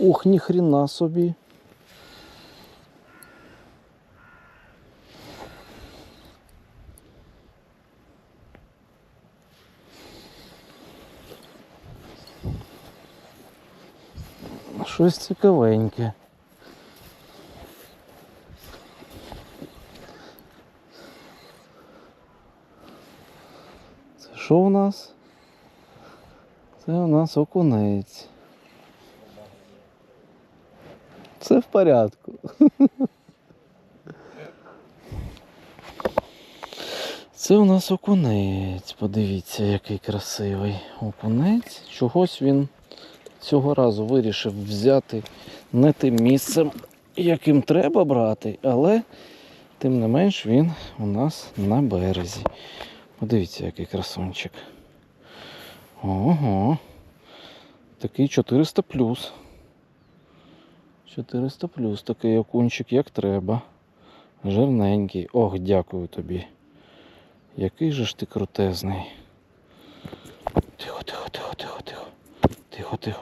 Ох, ніхрена собі. Щось цікавеньке. Це що у нас? Це у нас окунець. Все в порядку. Це у нас окунець. Подивіться, який красивий окунець. Чогось він цього разу вирішив взяти не тим місцем, яким треба брати, але тим не менш він у нас на березі. Подивіться, який красунчик. Ого. Такий 400 плюс. 400 плюс такий окунчик, як треба. Жирненький. Ох, дякую тобі. Який же ж ти крутезний. Тихо, тихо, тихо, тихо, тихо. Тихо, тихо.